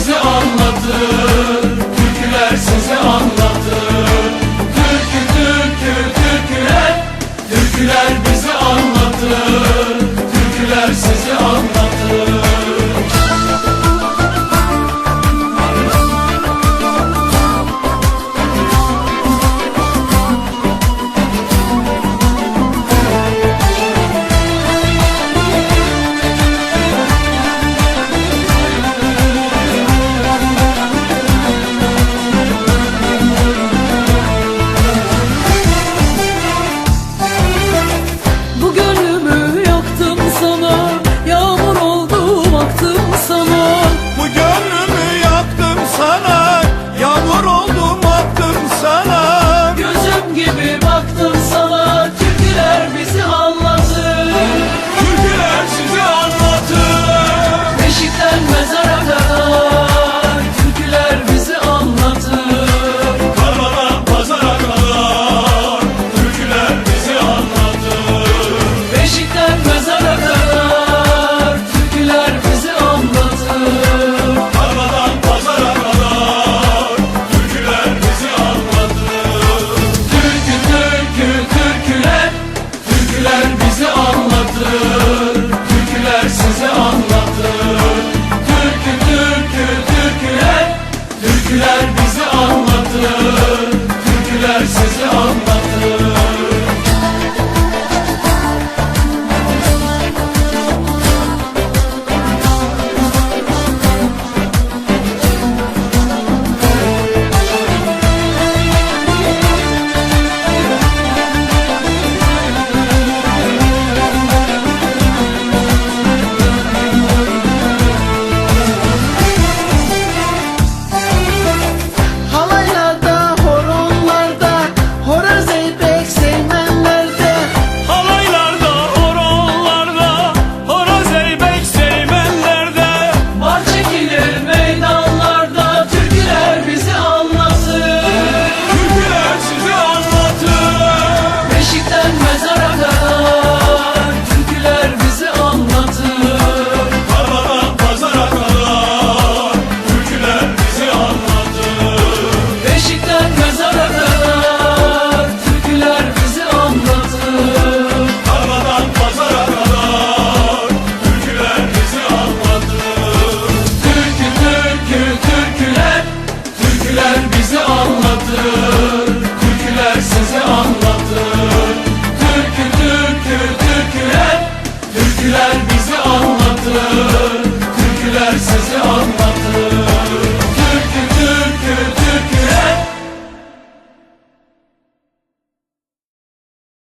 size anlatır Türküler size anlatır Türkü türkü türküler Türküler bize baktım sana. Bizi anlatır